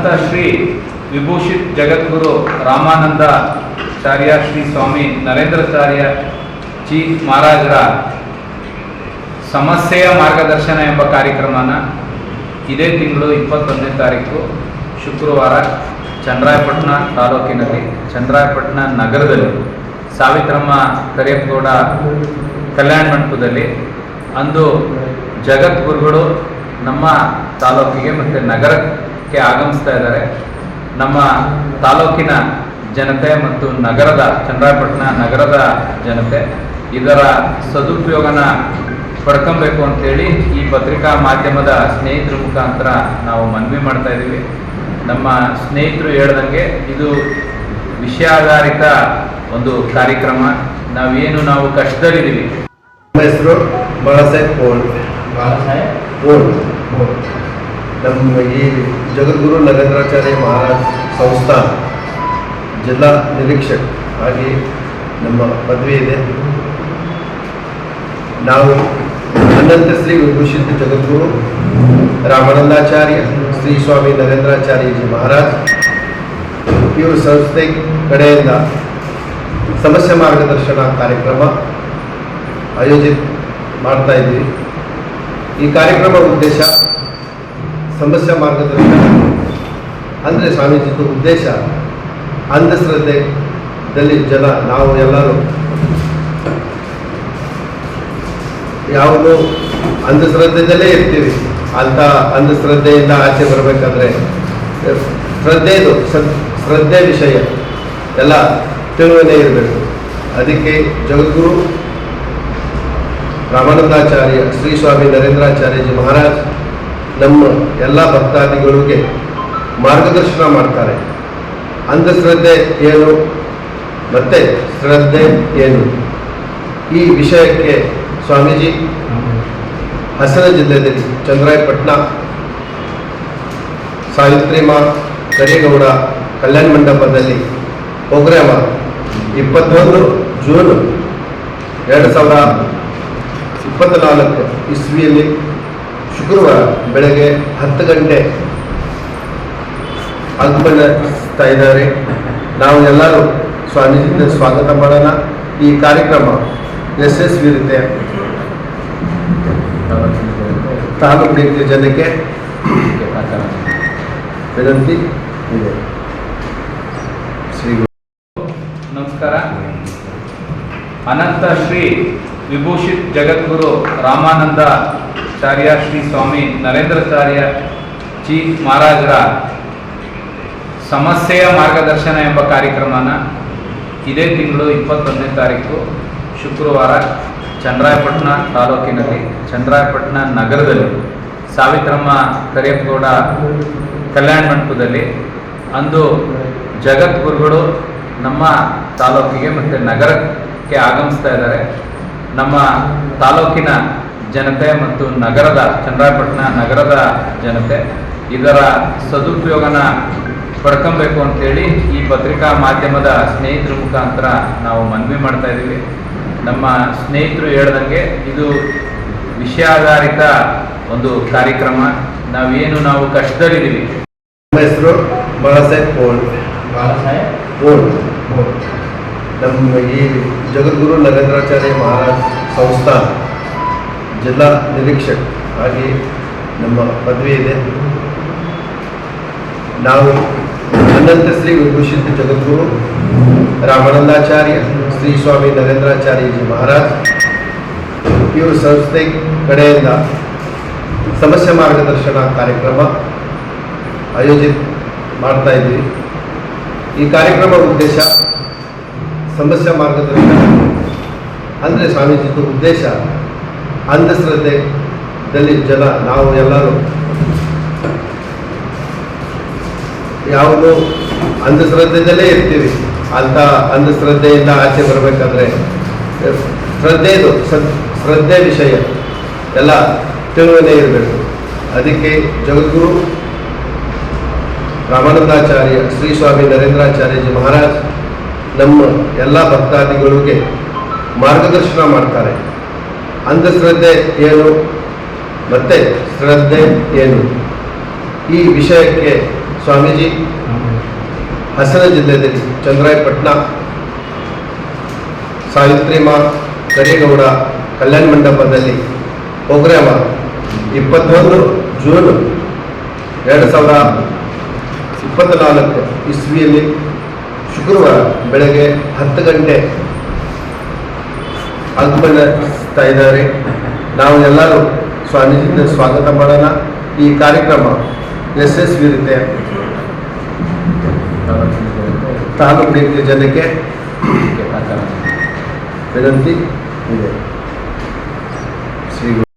ಅನಂತ ಶ್ರೀ ವಿಭೂಷಿತ್ ಜಗದ್ಗುರು ರಾಮಾನಂದಾಚಾರ್ಯ ಶ್ರೀ ಸ್ವಾಮಿ ನರೇಂದ್ರಾಚಾರ್ಯ ಜಿ ಮಹಾರಾಜರ ಸಮಸ್ಯೆಯ ಮಾರ್ಗದರ್ಶನ ಎಂಬ ಕಾರ್ಯಕ್ರಮನ ಇದೇ ತಿಂಗಳು ಇಪ್ಪತ್ತೊಂದನೇ ತಾರೀಕು ಶುಕ್ರವಾರ ಚಂದ್ರಾಯಪಟ್ಟಣ ತಾಲೂಕಿನಲ್ಲಿ, ಚಂದ್ರಾಯಪಟ್ಟಣ ನಗರದಲ್ಲಿ, ಸಾವಿತ್ರಮ್ಮ ಕರಿಯಪ್ಪಗೌಡ ಕಲ್ಯಾಣ ಮಂಟಪದಲ್ಲಿ. ಅಂದು ಜಗದ್ಗುರುಗಳು ನಮ್ಮ ತಾಲೂಕಿಗೆ ಮತ್ತು ನಗರಕ್ಕೆ ಆಗಮಿಸ್ತಾ ಇದ್ದಾರೆ. ನಮ್ಮ ತಾಲೂಕಿನ ಜನತೆ ಮತ್ತು ನಗರದ ಚಂದ್ರಾಪಟ್ಟಣ ನಗರದ ಜನತೆ ಇದರ ಸದುಪಯೋಗನ ಪಡ್ಕೊಬೇಕು ಅಂತೇಳಿ ಈ ಪತ್ರಿಕಾ ಮಾಧ್ಯಮದ ಸ್ನೇಹಿತರ ಮುಖಾಂತರ ನಾವು ಮನವಿ ಮಾಡ್ತಾ ಇದ್ದೀವಿ. ನಮ್ಮ ಸ್ನೇಹಿತರು ಹೇಳ್ದಂಗೆ ಇದು ವಿಷಯಾಧಾರಿತ ಒಂದು ಕಾರ್ಯಕ್ರಮ. ನಾವೇನು ನಾವು ಕಷ್ಟದಲ್ಲಿದ್ದೀವಿ. ನಮ್ಮ ಹೆಸರು ಬಾಳಾಸಾಹೇಬ್ ಪೋಲ್ ಪೋಲ್ ನಮ್ಮ ಈ ಜಗದ್ಗುರು ನರೇಂದ್ರಾಚಾರ್ಯ ಮಹಾರಾಜ್ ಸಂಸ್ಥಾನ ಜಿಲ್ಲಾ ನಿರೀಕ್ಷಕ್ ಆಗಿ ನಮ್ಮ ಪದವಿ ಇದೆ. ನಾವು ಅನಂತ ಶ್ರೀ ವಿಭೂಷಿತ ಜಗದ್ಗುರು ರಾಮಾನಂದಾಚಾರ್ಯ ಶ್ರೀ ಸ್ವಾಮಿ ನರೇಂದ್ರಾಚಾರ್ಯಜಿ ಮಹಾರಾಜ್ ಇವರು ಸಂಸ್ಥೆ ಕಡೆಯಿಂದ ಸಮಸ್ಯೆ ಮಾರ್ಗದರ್ಶನ ಕಾರ್ಯಕ್ರಮ ಆಯೋಜಿತ ಮಾಡ್ತಾ ಇದ್ದೀವಿ ಈ ಕಾರ್ಯಕ್ರಮ ಉದ್ದೇಶ ಸಮಸ್ಯೆ ಮಾರ್ಗದರ್ಶನ ಅಂದರೆ ಸ್ವಾಮೀಜಿದು ಉದ್ದೇಶ, ಅಂಧಶ್ರದ್ಧೆದಲ್ಲಿ ಜನ, ನಾವು ಎಲ್ಲರೂ. ಯಾವುದು ಅಂಧಶ್ರದ್ಧೆಯಲ್ಲೇ ಇರ್ತೀವಿ. ಅಂಥ ಅಂಧಶ್ರದ್ಧೆಯಿಂದ ಆಚೆ ಬರಬೇಕಾದ್ರೆ ಶ್ರದ್ಧೆದು ಶ್ರದ್ಧೆ ವಿಷಯ. ಎಲ್ಲ ತಿಳುವನೆ ಇರಬೇಕು. ಅದಕ್ಕೆ ಜಗದ್ಗುರು, ರಾಮಾನಂದಾಚಾರ್ಯ, ಶ್ರೀ ಸ್ವಾಮಿ ನರೇಂದ್ರಾಚಾರ್ಯಜಿ ಮಹಾರಾಜ್ ನಮ್ಮ ಎಲ್ಲ ಭಕ್ತಾದಿಗಳಿಗೆ ಮಾರ್ಗದರ್ಶನ ಮಾಡ್ತಾರೆ. ಅಂಧಶ್ರದ್ಧೆ ಏನು? ಮತ್ತೆ ಶ್ರದ್ಧೆ ಏನು? ಈ ವಿಷಯಕ್ಕೆ ಸ್ವಾಮೀಜಿ ಹಾಸನ ಜಿಲ್ಲೆಯಲ್ಲಿ ಚಂದ್ರಾಯಪಟ್ಟಣ, ಸಾವಿತ್ರಿ ಮಾ, ಕರಿಗೌಡ ಕಲ್ಯಾಣ ಮಂಟಪದಲ್ಲಿ ಪ್ರೋಗ್ರಾಮ ಇಪ್ಪತ್ತೊಂದು ಜೂನ್ ಎರಡು ಸಾವಿರ ಇಪ್ಪತ್ತ್ನಾಲ್ಕು ಇಸ್ವಿಯಲ್ಲಿ ಶುಕ್ರವಾರ ಬೆಳಗ್ಗೆ ಹತ್ತು ಗಂಟೆ ಆಗಮನಿಸ್ತಾ ಇದ್ದಾರೆ. ನಾವು ಎಲ್ಲರೂ ಸ್ವಾಮೀಜಿಯಿಂದ ಸ್ವಾಗತ ಮಾಡೋಣ. ಈ ಕಾರ್ಯಕ್ರಮ ಯಶಸ್ವಿ ಇರುತ್ತೆ ತಾಲೂಕಿನ ಜನಕ್ಕೆ ವಿನಂತಿ ಇದೆ. ನಮಸ್ಕಾರ. ಅನಂತ ಶ್ರೀ ವಿಭೂಷಿತ್ ಜಗದ್ಗುರು ರಾಮಾನಂದಾಚಾರ್ಯ ಶ್ರೀ ಸ್ವಾಮಿ ನರೇಂದ್ರಾಚಾರ್ಯ ಜಿ ಮಹಾರಾಜರ ಸಮಸ್ಯೆಯ ಮಾರ್ಗದರ್ಶನ ಎಂಬ ಕಾರ್ಯಕ್ರಮನ ಇದೇ ತಿಂಗಳು ಇಪ್ಪತ್ತೊಂದನೇ ತಾರೀಕು, ಶುಕ್ರವಾರ ಚಂದ್ರಾಯಪಟ್ಟಣ ತಾಲೂಕಿನಲ್ಲಿ, ಚಂದ್ರಾಯಪಟ್ಟಣ ನಗರದಲ್ಲಿ, ಸಾವಿತ್ರಮ್ಮ ಕರಿಯಪ್ಪಗೌಡ ಕಲ್ಯಾಣ ಮಂಟಪದಲ್ಲಿ. ಅಂದು ಜಗದ್ಗುರುಗಳು ನಮ್ಮ ತಾಲೂಕಿಗೆ ಮತ್ತು ನಗರಕ್ಕೆ ಆಗಮಿಸ್ತಾ ಇದ್ದಾರೆ. ನಮ್ಮ ತಾಲೂಕಿನ ಜನತೆ ಮತ್ತು ನಗರದ ಚಂದ್ರಾಯಪಟ್ಟಣ ನಗರದ ಜನತೆ ಇದರ ಸದುಪಯೋಗನ ಪಡ್ಕೊಬೇಕು ಅಂತೇಳಿ ಈ ಪತ್ರಿಕಾ ಮಾಧ್ಯಮದ ಸ್ನೇಹಿತರ ಮುಖಾಂತರ ನಾವು ಮನವಿ ಮಾಡ್ತಾ ಇದ್ದೀವಿ. ನಮ್ಮ ಸ್ನೇಹಿತರು ಹೇಳ್ದಂಗೆ ಇದು ವಿಷಯಾಧಾರಿತ ಒಂದು ಕಾರ್ಯಕ್ರಮ. ನಾವೇನು ನಾವು ಕಷ್ಟದಲ್ಲಿದ್ದೀವಿ. ನಮ್ಮ ಹೆಸರು ಬಾಳಾಸಾಹೇಬ್ ಪೋಲ್ ಪೋಲ್ ನಮ್ಮ ಈ ಜಗದ್ಗುರು ನಗರಾಚಾರ್ಯ ಮಹಾರಾಜ್ ಸಂಸ್ಥಾನ. ಜಿಲ್ಲಾ ನಿರೀಕ್ಷಕ ಆಗಿ ನಮ್ಮ ಪದವಿ ಇದೆ. ನಾವು ಅನಂತ ಶ್ರೀ ವಿಭೂಷಿತ ಜಗದ್ಗುರು ರಾಮಾನಂದಾಚಾರ್ಯ ಶ್ರೀ ಸ್ವಾಮಿ ನರೇಂದ್ರಾಚಾರ್ಯಜಿ ಮಹಾರಾಜ್ ಇವರು ಸಂಸ್ಥೆ ಕಡೆಯಿಂದ ಸಮಸ್ಯೆ ಮಾರ್ಗದರ್ಶನ ಕಾರ್ಯಕ್ರಮ ಆಯೋಜಿತ ಮಾಡ್ತಾ ಇದ್ವಿ. ಈ ಕಾರ್ಯಕ್ರಮ ಉದ್ದೇಶ ಸಮಸ್ಯೆ ಮಾರ್ಗದರ್ಶನ ಅಂದರೆ ಸ್ವಾಮೀಜಿದು ಉದ್ದೇಶ ಅಂಧಶ್ರದ್ಧೆದಲ್ಲಿ ಜನ, ನಾವು ಎಲ್ಲರೂ ಯಾವುದು ಅಂಧಶ್ರದ್ಧೆಯಲ್ಲೇ ಇರ್ತೀವಿ. ಅಂತ ಅಂಧಶ್ರದ್ಧೆಯಿಂದ ಆಚೆ ಬರಬೇಕಾದ್ರೆ ಶ್ರದ್ಧೆದು ಶ್ರದ್ಧೆ ವಿಷಯ. ಎಲ್ಲ ತಿಳುವನೆ ಇರಬೇಕು. ಅದಕ್ಕೆ ಜಗದ್ಗುರು ರಾಮಾನಂದಾಚಾರ್ಯ, ಶ್ರೀ ಸ್ವಾಮಿ ನರೇಂದ್ರಾಚಾರ್ಯಜಿ ಮಹಾರಾಜ್ ನಮ್ಮ ಎಲ್ಲ ಭಕ್ತಾದಿಗಳಿಗೆ ಮಾರ್ಗದರ್ಶನ ಮಾಡ್ತಾರೆ. ಅಂಧಶ್ರದ್ಧೆ ಏನು? ಮತ್ತೆ ಶ್ರದ್ಧೆ ಏನು? ಈ ವಿಷಯಕ್ಕೆ ಸ್ವಾಮೀಜಿ, ಹಾಸನ ಜಿಲ್ಲೆಯಲ್ಲಿ ಚಂದ್ರಾಯಪಟ್ಟಣ ಸಾವಿತ್ರಿಮಾ ಕರೇಗೌಡ ಕಲ್ಯಾಣ ಮಂಟಪದಲ್ಲಿ ಪ್ರೋಗ್ರಾಮ ಇಪ್ಪತ್ತೊಂದು ಜೂನ್ ಎರಡು ಸಾವಿರ ಇಪ್ಪತ್ತ್ನಾಲ್ಕು ಇಸ್ವಿಯಲ್ಲಿ ಶುಕ್ರವಾರ ಬೆಳಗ್ಗೆ ಹತ್ತು ಗಂಟೆ. ಆಗಮನಿಸ್ತಾ ಇದ್ದಾರೆ. ನಾವು ಎಲ್ಲರೂ ಸ್ವಾಮೀಜಿಯಿಂದ ಸ್ವಾಗತ ಮಾಡೋಣ. ಈ ಕಾರ್ಯಕ್ರಮ ಯಶಸ್ವಿ ಇರುತ್ತೆ ತಾಲೂಕಿನ ಜನಕ್ಕೆ ವಿನಂತಿ ಇದೆ.